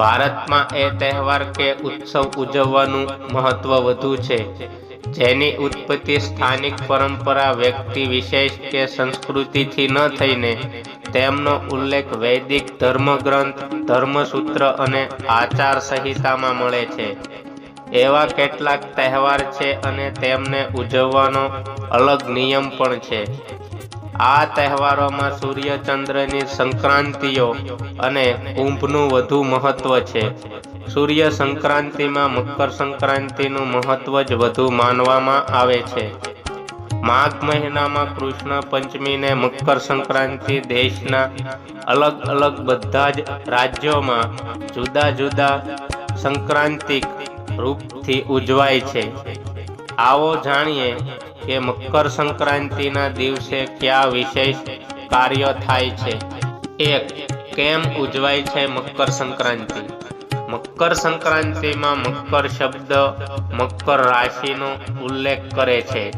ભારતમાં એ તહેવાર કે ઉત્સવ ઉજવવાનું મહત્વ વધુ છે. જેની ઉત્પત્તિ સ્થાનિક પરંપરા, વ્યક્તિ વિશેષ કે સંસ્કૃતિથી ન થઈને તેમનો ઉલ્લેખ વૈદિક ધર્મગ્રંથ, ધર્મસૂત્ર અને આચાર સંહિતામાં મળે છે. એવા કેટલાક તહેવાર છે અને તેમને ઉજવવાનો અલગ નિયમ પણ છે. આ તહેવારોમાં સૂર્યચંદ્રની સંક્રાંતિઓ અને કુંભનું વધુ મહત્વ છે. સૂર્ય સંક્રાંતિમાં મકર સંક્રાંતિનું મહત્વ જ વધુ માનવામાં આવે છે. માઘ મહિનામાં કૃષ્ણ પંચમીને મકર સંક્રાંતિ દેશના અલગ અલગ બધા જ રાજ્યોમાં જુદા જુદા સંક્રાંતિક રૂપથી ઉજવાય છે. આવો જાણીએ કે મકર સંક્રાંતિના દિવસે કયા વિશેષ કાર્યો થાય છે? એક, કેમ ઉજવાય છે મકર સંક્રાંતિ? મકર સંક્રાંતિમાં મકર શબ્દ, મકર રાશિનો ઉલ્લેખ કરે છે.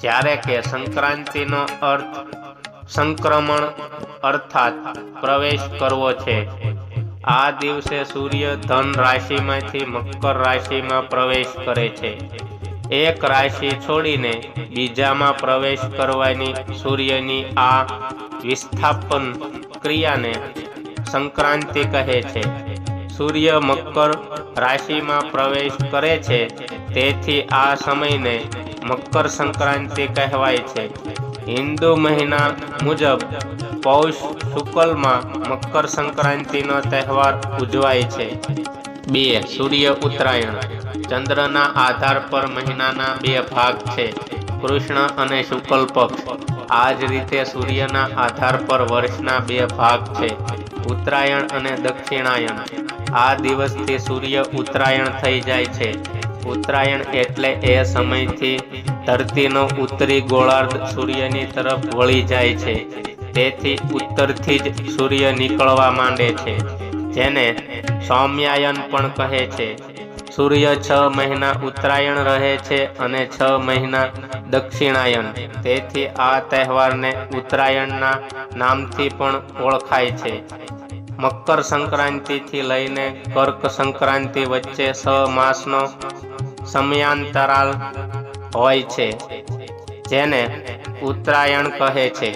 જ્યારે કે સંક્રાંતિનો અર્થ સંક્રમણ અર્થાત પ્રવેશ કરવો છે. આ દિવસે સૂર્ય ધન રાશિમાંથી મકર રાશિમાં પ્રવેશ કરે છે. એક રાશિ છોડીને બીજામાં પ્રવેશ કરવાની સૂર્યની આ વિસ્થાપન ક્રિયાને સંક્રાંતિ કહે છે. સૂર્ય મકર રાશિમાં પ્રવેશ કરે છે, તેથી આ સમયને મકર સંક્રાંતિ કહેવાય છે. હિન્દુ મહિના મુજબ પૌષ શુક્લમાં મકર સંક્રાંતિનો તહેવાર ઉજવાય છે. બે, સૂર્ય ઉત્તરાયણ. ચંદ્રના આધાર પર મહિનાના બે ભાગ છે, કૃષ્ણ અને શુક્લ પક્ષ. આ જ રીતે સૂર્યના આધાર પર વર્ષના બે ભાગ છે, ઉત્તરાયણ અને દક્ષિણાયણ આ દિવસથી સૂર્ય ઉત્તરાયણ થઈ જાય છે. ઉત્તરાયણ એટલે એ સમયથી ધરતીનો ઉત્તરી ગોળાર્ધ સૂર્યની તરફ વળી જાય છે. તેથી ઉત્તરથી જ સૂર્ય નીકળવા માંડે છે. જેને સૌમ્યાયન પણ કહે છે. સૂર્ય છ મહિના ઉત્તરાયણ રહે છે અને છ મહિના દક્ષિણાયન. તેથી આ તહેવારને ઉત્તરાયણના નામથી પણ ઓળખાય છે. મકર સંક્રાંતિથી લઈને કર્ક સંક્રાંતિ વચ્ચે છ માસનો સમયાંતરાલ હોય છે, જેને ઉત્તરાયણ કહે છે.